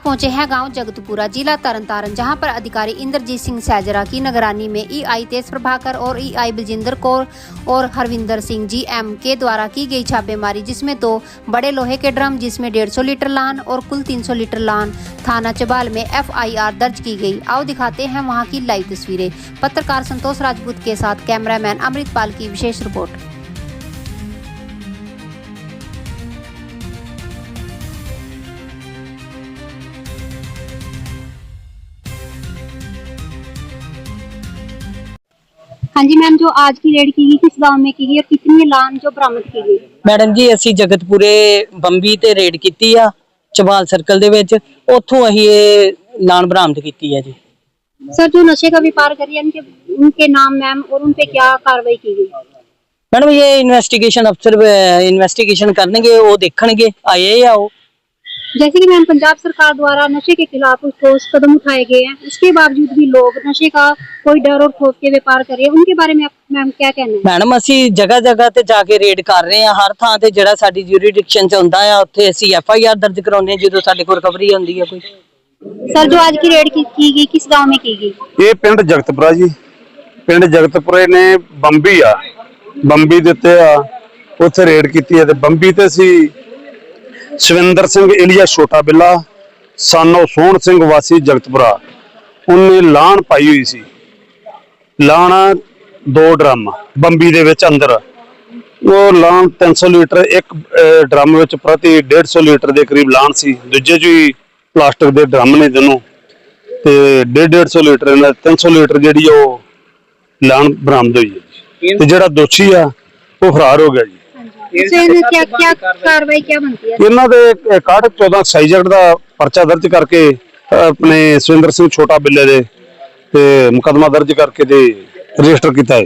पहुँचे हैं गाँव जगतपुरा जिला तरनतारन जहाँ पर अधिकारी इंद्रजीत सिंह सैजरा की निगरानी में ई आई तेज प्रभाकर और ई आई बलजिंदर कौर और हरविंदर सिंह जी एम के द्वारा की गई छापेमारी, जिसमें दो बड़े लोहे के ड्रम, जिसमें 150 लीटर लान और कुल 300 लीटर लान थाना चबाल में एफआईआर दर्ज की गई। आओ दिखाते हैं वहाँ की लाइव तस्वीरें। पत्रकार संतोष राजपूत के साथ कैमरामैन अमृतपाल की विशेष रिपोर्ट। हाँ जी मैम जो आज की रेड की गई किस गांव में की गई और कितनी लान जो बरामद की गई ਮੈਡਮ ਜੀ ਅਸੀਂ ਜਗਤਪੁਰੇ ਬੰਬੀ ਤੇ ਰੇਡ ਕੀਤੀ ਆ ਚਬਾਲ ਸਰਕਲ ਦੇ ਵਿੱਚ ਉੱਥੋਂ ਅਸੀਂ ਇਹ ਲਾਨ ਬਰਾਮਦ ਕੀਤੀ ਹੈ ਜੀ सर जो नशे का व्यापार कर रही है उनके उनके नाम मैम और उन पे क्या कार्रवाई की गई ਮੈਡਮ ਇਹ ਇਨਵੈਸਟੀਗੇਸ਼ਨ ਅਫਸਰ ਇਨਵੈਸਟੀਗੇਸ਼ਨ ਕਰਨਗੇ ਉਹ ਦੇਖਣਗੇ ਆਏ ਆ ਉਹ जैसे कि मैम पंजाब सरकार द्वारा नशे के खिलाफ कुछ ठोस कदम उठाए गए हैं उसके बावजूद भी लोग नशे का कोई डर और खौफ के व्यापार कर रहे हैं उनके बारे में आप मैम क्या कहना है ਮੈਡਮ ਅਸੀਂ ਜਗ੍ਹਾ ਜਗ੍ਹਾ ਤੇ ਜਾ ਕੇ ਰੇਡ ਕਰ ਰਹੇ ਆ ਹਰ ਥਾਂ ਤੇ ਜਿਹੜਾ ਸਾਡੀ ਜੂਰੀਡਿਕਸ਼ਨ ਚ ਹੁੰਦਾ ਆ ਉੱਥੇ ਅਸੀਂ ਐਫ ਆਈ ਆਰ ਦਰਜ ਕਰਾਉਂਦੇ ਆ ਜਦੋਂ ਸਾਡੇ ਕੋਲ ਰਿਕਵਰੀ ਹੁੰਦੀ ਆ ਕੋਈ सर जो आज की रेड की, की गई किस गांव में की गई ਇਹ ਪਿੰਡ ਜਗਤਪੁਰਾ ਜੀ ਪਿੰਡ ਜਗਤਪੁਰੇ ਨੇ ਬੰਬੀ ਆ ਬੰਬੀ ਦੇ ਉੱਤੇ ਆ ਉੱਥੇ ਰੇਡ ਕੀਤੀ ਹੈ ਤੇ ਬੰਬੀ ਤੇ ਸੀ ਸ਼ਵਿੰਦਰ ਸਿੰਘ ਏਲੀਆ ਛੋਟਾ ਬਿੱਲਾ ਸਾਨੋ ਸੋਹਣ ਸਿੰਘ ਵਾਸੀ ਜਗਤਪੁਰਾ। ਉਹਨੇ ਲਾਣ ਪਾਈ ਹੋਈ ਸੀ। ਲਾਣ ਦੋ ਡਰਮ ਬੰਬੀ ਦੇ ਵਿੱਚ ਅੰਦਰ। ਉਹ ਲਾਣ 300 ਲੀਟਰ ਇੱਕ ਡਰਮ ਵਿੱਚ ਪ੍ਰਤੀ 150 ਲੀਟਰ ਦੇ ਕਰੀਬ ਲਾਣ ਸੀ। ਦੂਜੇ ਵੀ ਪਲਾਸਟਿਕ ਦੇ ਡਰਮ ਨੇ ਦੋਨੋਂ ਤੇ 150 ਲੀਟਰ ਇਹਨਾਂ 300 ਲੀਟਰ ਜਿਹੜੀ ਉਹ ਲਾਣ ਬਰਾਮਦ ਹੋਈ ਹੈ ਜੀ। ਤੇ ਜਿਹੜਾ ਦੋਸ਼ੀ ਆ ਉਹ ਫਰਾਰ ਹੋ ਗਿਆ ਜੀ। इसमें क्या क्या कार्रवाई क्या बनती है ਇਹਨਾਂ ਦੇ 61 14 ਸਾਈਜ਼ ਐਕਟ ਦਾ ਪਰਚਾ ਦਰਜ ਕਰਕੇ ਅਹ, ਆਪਣੇ ਸੁਰਿੰਦਰ ਸਿੰਘ ਛੋਟਾ ਬਿੱਲੇ ਦੇ ਤੇ ਮੁਕਦਮਾ ਦਰਜ ਕਰਕੇ ਤੇ ਰਜਿਸਟਰ ਕੀਤਾ ਹੈ